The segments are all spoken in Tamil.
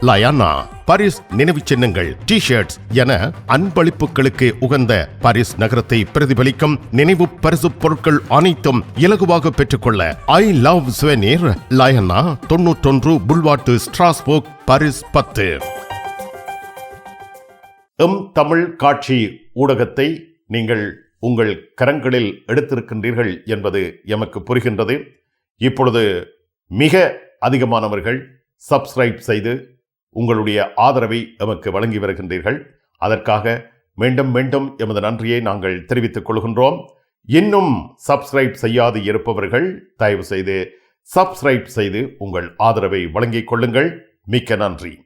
லயானா பாரிஸ் நினைவு சின்னங்கள் டி ஷர்ட்ஸ் என அன்பளிப்புகளுக்கு உகந்த பாரிஸ் நகரத்தை பிரதிபலிக்கும் நினைவு பரிசு பொருட்கள் அனைத்தும் இலகுவாக பெற்றுக்கொள்ள ஐ லவ் சுவெனீர் லயனா தொன்னூற்றொன்று புல்வாட்டு ஸ்ட்ராஸ்போக் பாரிஸ் பத்து. எம் தமிழ் காட்சி ஊடகத்தை நீங்கள் உங்கள் கரங்களில் எடுத்திருக்கின்றீர்கள் என்பது எமக்கு புரிகின்றது. இப்பொழுது மிக அதிகமானவர்கள் சப்ஸ்கிரைப் செய்து உங்களுடைய ஆதரவை எமக்கு வழங்கி வருகின்றீர்கள். அதற்காக மீண்டும் மீண்டும் எமது நன்றியை நாங்கள் தெரிவித்துக் கொள்கின்றோம். இன்னும் சப்ஸ்கிரைப் செய்யாது இருப்பவர்கள் தயவு செய்து சப்ஸ்கிரைப் செய்து உங்கள் ஆதரவை வழங்கிக் கொள்ளுங்கள். மிக்க நன்றி.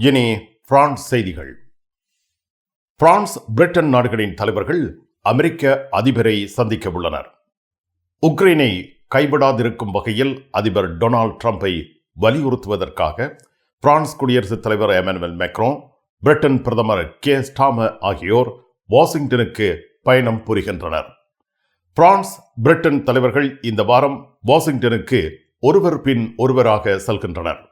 இனி பிரான்ஸ் செய்திகள். பிரான்ஸ் பிரிட்டன் நாடுகளின் தலைவர்கள் அமெரிக்க அதிபரை சந்திக்க உள்ளனர். உக்ரைனை கைவிடாதிருக்கும் வகையில் அதிபர் டொனால்ட் ட்ரம்பை வலியுறுத்துவதற்காக பிரான்ஸ் குடியரசுத் தலைவர் எமனுவல் மெக்ரோ பிரிட்டன் பிரதமர் கே. ஸ்டாம ஆகியோர் வாஷிங்டனுக்கு பயணம் புரிகின்றனர். பிரான்ஸ் பிரிட்டன் தலைவர்கள் இந்த வாரம் வாஷிங்டனுக்கு ஒருவர் பின் ஒருவராக செல்கின்றனர்.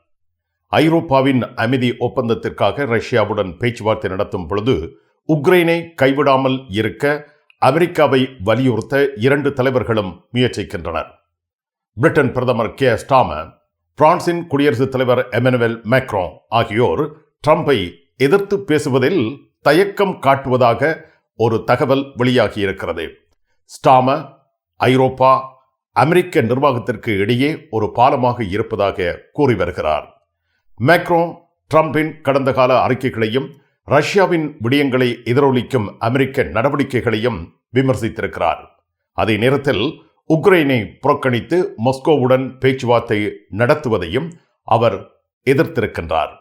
ஐரோப்பாவின் அமைதி ஒப்பந்தத்திற்காக ரஷ்யாவுடன் பேச்சுவார்த்தை நடத்தும் பொழுது உக்ரைனை கைவிடாமல் இருக்க அமெரிக்காவை வலியுறுத்த இரண்டு தலைவர்களும் முயற்சிக்கின்றனர். பிரிட்டன் பிரதமர் கே. ஸ்டாம பிரான்சின் குடியரசுத் தலைவர் எமனுவல் மேக்ரோ ஆகியோர் ட்ரம்பை எதிர்த்து பேசுவதில் தயக்கம் காட்டுவதாக ஒரு தகவல் வெளியாகியிருக்கிறது. ஸ்டாம ஐரோப்பா அமெரிக்க நிர்வாகத்திற்கு இடையே ஒரு பாலமாக இருப்பதாக கூறி வருகிறார். மேக்ரோ ட்ரம்பின் கடந்த கால அறிக்கைகளையும் ரஷ்யாவின் விடயங்களை எதிரொலிக்கும் அமெரிக்க நடவடிக்கைகளையும் விமர்சித்திருக்கிறார். அதே நேரத்தில் உக்ரைனை புறக்கணித்து மொஸ்கோவுடன் பேச்சுவார்த்தை நடத்துவதையும் அவர் எதிர்த்திருக்கின்றார்.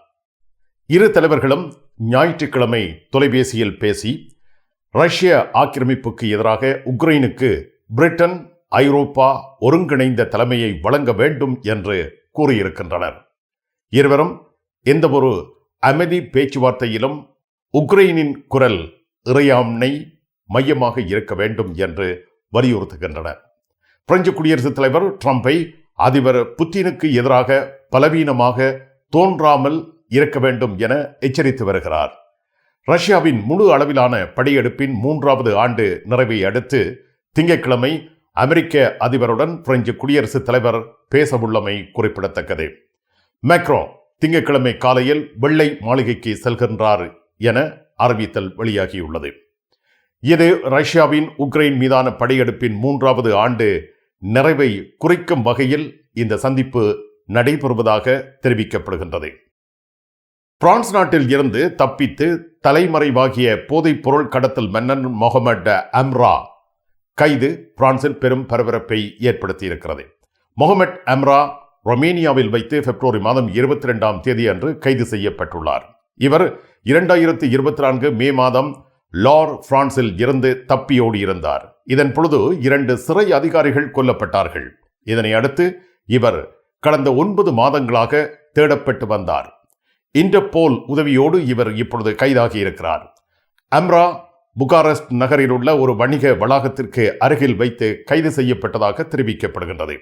இரு தலைவர்களும் ஞாயிற்றுக்கிழமை தொலைபேசியில் பேசி ரஷ்ய ஆக்கிரமிப்புக்கு எதிராக உக்ரைனுக்கு பிரிட்டன் ஐரோப்பா ஒருங்கிணைந்த தலைமையை வழங்க வேண்டும் என்று கூறியிருக்கின்றனர். இருவரும் எந்த ஒரு அமைதி பேச்சுவார்த்தையிலும் உக்ரைனின் குரல் இறையாண்மை மையமாக இருக்க வேண்டும் என்று வலியுறுத்துகின்றனர். பிரெஞ்சு குடியரசுத் தலைவர் ட்ரம்பை அதிபர் புத்தினுக்கு எதிராக பலவீனமாக தோன்றாமல் இருக்க வேண்டும் என எச்சரித்து வருகிறார். ரஷ்யாவின் முழு அளவிலான படையெடுப்பின் மூன்றாவது ஆண்டு நிறைவை அடுத்து திங்கட்கிழமை அமெரிக்க அதிபருடன் பிரெஞ்சு குடியரசுத் தலைவர் பேசவுள்ளமை குறிப்பிடத்தக்கது. மேக்ரோ திங்கட்கிழமை காலையில் வெள்ளை மாளிகைக்கு செல்கின்றார் என அறிவித்தல் வெளியாகியுள்ளது. இது ரஷ்யாவின் உக்ரைன் மீதான படையெடுப்பின் மூன்றாவது ஆண்டு நிறைவை குறிக்கும் வகையில் இந்த சந்திப்பு நடைபெறுவதாக தெரிவிக்கப்படுகின்றது. பிரான்ஸ் நாட்டில் இருந்து தப்பித்து தலைமறைவாகிய போதைப் பொருள் கடத்தல் மன்னன் முகமது அம்ரா கைது பிரான்சில் பெரும் பரபரப்பை ஏற்படுத்தியிருக்கிறது. முகமட் அம்ரா ரொமேனியாவில் வைத்து பிப்ரவரி மாதம் இருபத்தி ரெண்டாம் தேதி அன்று கைது செய்யப்பட்டுள்ளார். இவர் இரண்டாயிரத்தி இருபத்தி நான்கு மே மாதம் லார் பிரான்சில் இருந்து தப்பியோடி இருந்தார். இதன் பொழுது இரண்டு சிறை அதிகாரிகள் கொல்லப்பட்டார்கள். இதனை அடுத்து இவர் கடந்த ஒன்பது மாதங்களாக தேடப்பட்டு வந்தார். இன்டர்போல் உதவியோடு இவர் இப்பொழுது கைதாகி இருக்கிறார். அம்ரா புகாரஸ்ட் நகரில் உள்ள ஒரு வணிக வளாகத்திற்கு அருகில் வைத்து கைது செய்யப்பட்டதாக தெரிவிக்கப்படுகின்றது.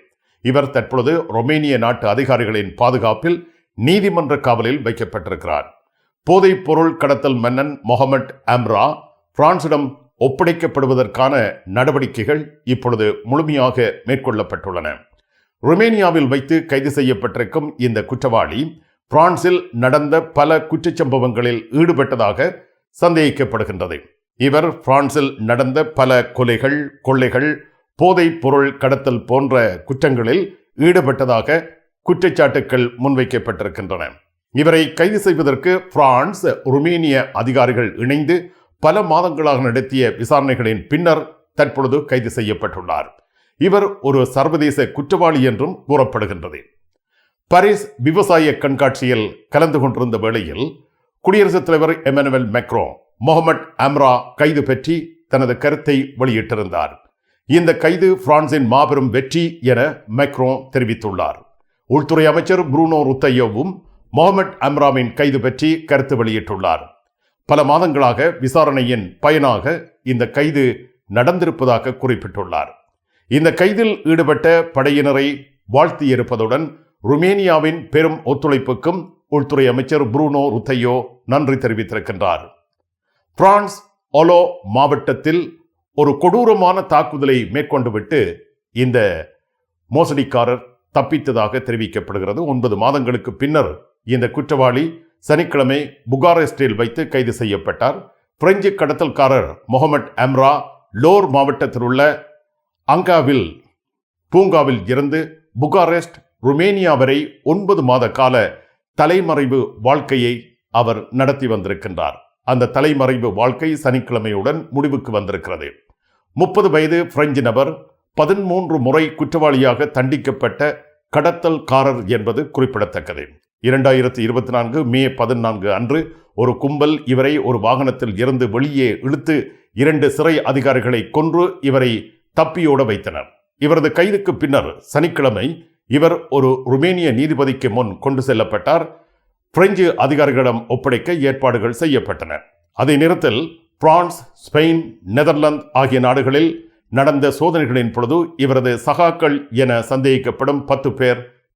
இவர் தற்பொழுது ரொமேனிய நாட்டு அதிகாரிகளின் பாதுகாப்பில் நீதிமன்ற காவலில் வைக்கப்பட்டிருக்கிறார். போதைப் பொருள் கடத்தல் மன்னன் மொஹமட் அம்ரா பிரான்சிடம் ஒப்படைக்கப்படுவதற்கான நடவடிக்கைகள் இப்பொழுது முழுமையாக மேற்கொள்ளப்பட்டுள்ளன. ருமேனியாவில் வைத்து கைது செய்யப்பட்டிருக்கும் இந்த குற்றவாளி பிரான்சில் நடந்த பல குற்றச்சம்பவங்களில் ஈடுபட்டதாக சந்தேகிக்கப்படுகின்றது. இவர் பிரான்சில் நடந்த பல கொலைகள் கொள்ளைகள் போதைப் பொருள் கடத்தல் போன்ற குற்றங்களில் ஈடுபட்டதாக குற்றச்சாட்டுக்கள் முன்வைக்கப்பட்டிருக்கின்றன. இவரை கைது செய்வதற்கு பிரான்ஸ் ருமேனிய அதிகாரிகள் இணைந்து பல மாதங்களாக நடத்திய விசாரணைகளின் பின்னர் தற்பொழுது கைது செய்யப்பட்டுள்ளார். இவர் ஒரு சர்வதேச குற்றவாளி என்றும் கூறப்படுகின்றது. பாரிஸ் விவசாய கண்காட்சியில் கலந்து கொண்டிருந்த வேளையில் குடியரசுத் தலைவர் எமனுவல் மெக்ரோ முகமது அம்ரா கைது பற்றி தனது கருத்தை வெளியிட்டிருந்தார். இந்த கைது பிரான்சின் மாபெரும் வெற்றி என மெக்ரோ தெரிவித்துள்ளார். உள்துறை அமைச்சர் புரூனோ ருத்தையோவும் முகமது அம்ராவின் கைது பற்றி கருத்து வெளியிட்டுள்ளார். பல மாதங்களாக விசாரணையின் பயனாக இந்த கைது நடந்திருப்பதாக குறிப்பிட்டுள்ளார். இந்த கைதில் ஈடுபட்ட படையினரை வாழ்த்தியிருப்பதுடன் ருமேனியாவின் பெரும் ஒத்துழைப்புக்கும் உள்துறை அமைச்சர் புரூனோ ருத்தையோ நன்றி தெரிவித்திருக்கின்றார். பிரான்ஸ் ஒலோ மாவட்டத்தில் ஒரு கொடூரமான தாக்குதலை மேற்கொண்டுவிட்டு இந்த மோசடிக்காரர் தப்பித்ததாக தெரிவிக்கப்படுகிறது. ஒன்பது மாதங்களுக்கு பின்னர் இந்த குற்றவாளி சனிக்கிழமை புகாரெஸ்டில் வைத்து கைது செய்யப்பட்டார். பிரெஞ்சு கடத்தல்காரர் முகமட் அம்ரா லோர் மாவட்டத்தில் உள்ள அங்காவில் பூங்காவில் இருந்து புகாரெஸ்ட் ருமேனியா வரை ஒன்பது மாத கால தலைமறைவு வாழ்க்கையை அவர் நடத்தி வந்திருக்கின்றார். அந்த தலைமறைவு வாழ்க்கை சனிக்கிழமையுடன் முடிவுக்கு வந்திருக்கிறது. முப்பது வயது பிரெஞ்சு நபர் பதிமூன்று முறை குற்றவாளியாக தண்டிக்கப்பட்ட கடத்தல்காரர் என்பது குறிப்பிடத்தக்கது. இரண்டாயிரத்தி இருபத்தி நான்கு மே பதினான்கு அன்று ஒரு கும்பல் இவரை ஒரு வாகனத்தில் இருந்து வெளியே இழுத்து இரண்டு சிறை அதிகாரிகளை கொன்று இவரை தப்பியோட வைத்தனர். இவரது கைதுக்கு பின்னர் சனிக்கிழமை இவர் ஒரு ருமேனிய நீதிபதிக்கு முன் கொண்டு செல்லப்பட்டார். பிரெஞ்சு அதிகாரிகளிடம் ஒப்படைக்க ஏற்பாடுகள் செய்யப்பட்டன. அதே நேரத்தில் பிரான்ஸ் ஸ்பெயின் நெதர்லாந்து ஆகிய நாடுகளில் நடந்த சோதனைகளின் பொழுது இவரது சகாக்கள் என சந்தேகிக்கப்படும் பத்து பேர்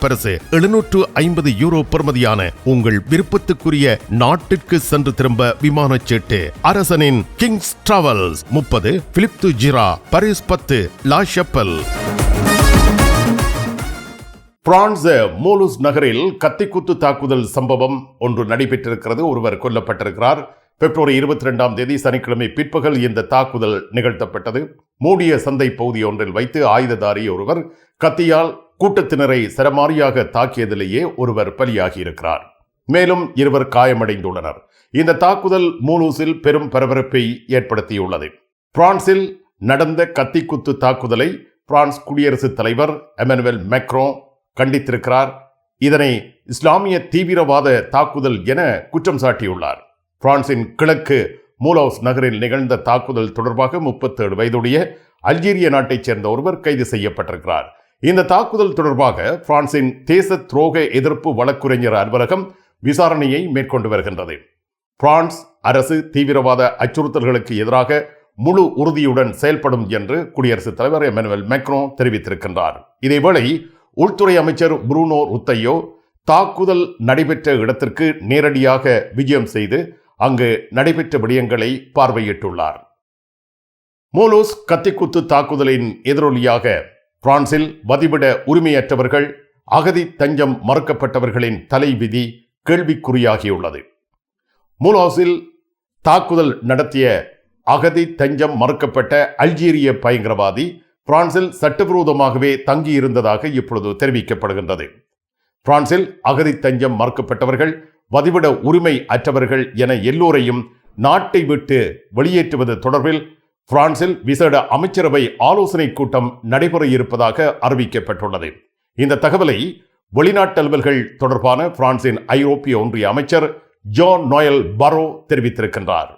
பரிசு எழுநூற்று ஐம்பது யூரோ பெறுமதியான உங்கள் விருப்பத்துக்குரிய நாட்டிற்கு சென்று திரும்ப விமான சீட்டு. அரசனின் கிங்ஸ் டிராவல்ஸ் முப்பது பிலிப் து ஜிரா பரிஸ் பத்து லா ஷப்பல். பிரான்ஸ் மூலுஸ் நகரில் கத்திக்குத்து தாக்குதல் சம்பவம் ஒன்று நடைபெற்றிருக்கிறது. ஒருவர் கொல்லப்பட்டிருக்கிறார். பிப்ரவரி இருபத்தி ரெண்டாம் தேதி சனிக்கிழமை பிற்பகல் இந்த தாக்குதல் நிகழ்த்தப்பட்டது. மூடிய சந்தை பகுதி ஒன்றில் வைத்து ஆயுததாரி ஒருவர் கத்தியால் கூட்டத்தினரை சரமாரியாக தாக்கியதிலேயே ஒருவர் பலியாகியிருக்கிறார். மேலும் இருவர் காயமடைந்துள்ளனர். இந்த தாக்குதல் மூலூசில் பெரும் பரபரப்பை ஏற்படுத்தியுள்ளது. பிரான்சில் நடந்த கத்திக்குத்து தாக்குதலை பிரான்ஸ் குடியரசுத் தலைவர் எமனுவல் மெக்ரோ கண்டித்திருக்கிறார். இதனை இஸ்லாமிய தீவிரவாத தாக்குதல் என குற்றம் சாட்டியுள்ளார். பிரான்சின் கிழக்கு மூலோஸ் நகரில் நிகழ்ந்த தாக்குதல் தொடர்பாக முப்பத்தேழு வயதுடைய அல்ஜீரிய நாட்டைச் சேர்ந்த ஒருவர் கைது செய்யப்பட்டிருக்கிறார். இந்த தாக்குதல் தொடர்பாக பிரான்சின் தேச துரோக எதிர்ப்பு வழக்குரைஞர் அலுவலகம் விசாரணையை மேற்கொண்டு வருகின்றது. பிரான்ஸ் அரசு தீவிரவாத அச்சுறுத்தல்களுக்கு எதிராக முழு உறுதியுடன் செயல்படும் என்று குடியரசுத் தலைவர் எமனுவல் மேக்ரோ தெரிவித்திருக்கின்றார். இதேவேளை உள்துறை அமைச்சர் புரூனோ ருத்தையோ தாக்குதல் நடைபெற்ற இடத்திற்கு நேரடியாக விஜயம் செய்து அங்கு நடைபெற்ற விடயங்களை பார்வையிட்டுள்ளார். மோலோஸ் கத்திக்குத்து தாக்குதலின் எதிரொலியாக பிரான்சில் வதிவிட உரிமையற்றவர்கள் அகதி தஞ்சம் மறுக்கப்பட்டவர்களின் தலைவிதி கேள்விக்குறியாகியுள்ளது. மூலாஸில் தாக்குதல் நடத்திய அகதி தஞ்சம் மறுக்கப்பட்ட அல்ஜீரிய பயங்கரவாதி பிரான்சில் சட்டவிரோதமாகவே தங்கியிருந்ததாக இப்பொழுது தெரிவிக்கப்படுகின்றது. பிரான்சில் அகதி தஞ்சம் மறுக்கப்பட்டவர்கள் வதிவிட உரிமை அற்றவர்கள் என எல்லோரையும் நாட்டை விட்டு வெளியேற்றுவது தொடர்பில் பிரான்சில் விசேட அமைச்சரவை ஆலோசனை கூட்டம் நடைபெற இருப்பதாக அறிவிக்கப்பட்டுள்ளது. இந்த தகவலை வெளிநாட்டலுவல்கள் தொடர்பான பிரான்சின் ஐரோப்பிய ஒன்றிய அமைச்சர் ஜான் நோயல் பரோ தெரிவித்திருக்கின்றார்.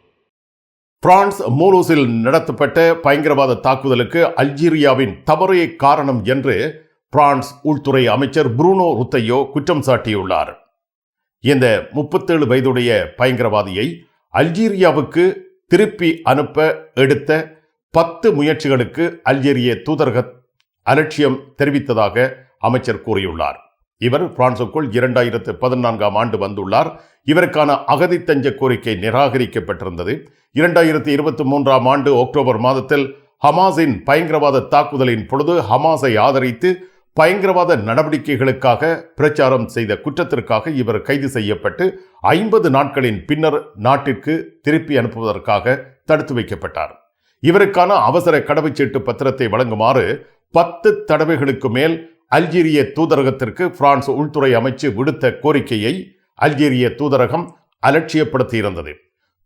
பிரான்ஸ் மூலூஸில் நடத்தப்பட்ட பயங்கரவாத தாக்குதலுக்கு அல்ஜீரியாவின் தவறே காரணம் என்று பிரான்ஸ் உள்துறை அமைச்சர் புரூனோ ருத்தையோ குற்றம் சாட்டியுள்ளார். இந்த முப்பத்தேழு வயதுடைய பயங்கரவாதியை அல்ஜீரியாவுக்கு திருப்பி அனுப்ப எடுத்த பத்து முயற்சிகளுக்கு அல்ஜீரிய தூதரக அலட்சியம் தெரிவித்ததாக அமைச்சர் கூறியுள்ளார். இவர் பிரான்சுக்குள் இரண்டாயிரத்து பதினான்காம் ஆண்டு வந்துள்ளார். இவருக்கான அகதி தஞ்ச கோரிக்கை நிராகரிக்கப்பட்டிருந்தது. இரண்டாயிரத்தி இருபத்தி மூன்றாம் ஆண்டு அக்டோபர் மாதத்தில் ஹமாஸின் பயங்கரவாத தாக்குதலின் பொழுது ஹமாஸை ஆதரித்து பயங்கரவாத நடவடிக்கைகளுக்காக பிரச்சாரம் செய்த குற்றத்திற்காக இவர் கைது செய்யப்பட்டு ஐம்பது நாட்களின் பின்னர் நாட்டிற்கு திருப்பி அனுப்புவதற்காக தடுத்து வைக்கப்பட்டார். இவருக்கான அவசர கடவுச்சீட்டு பத்திரத்தை வழங்குமாறு பத்து தடவைகளுக்கு மேல் அல்ஜீரிய தூதரகத்திற்கு பிரான்ஸ் உள்துறை அமைச்சு விடுத்த கோரிக்கையை அல்ஜீரிய தூதரகம் அலட்சியப்படுத்தியிருந்தது.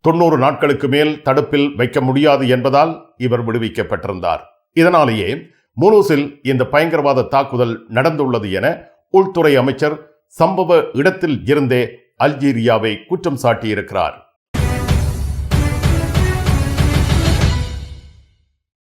தொண்ணூறு நாட்களுக்கு மேல் தடுப்பில் வைக்க முடியாது என்பதால் இவர் விடுவிக்கப்பட்டிருந்தார். இதனாலேயே முனூசில் இந்த பயங்கரவாத தாக்குதல் நடந்துள்ளது என உள்துறை அமைச்சர் சம்பவ இடத்தில் இருந்தே அல்ஜீரியாவை குற்றம் சாட்டியிருக்கிறார்.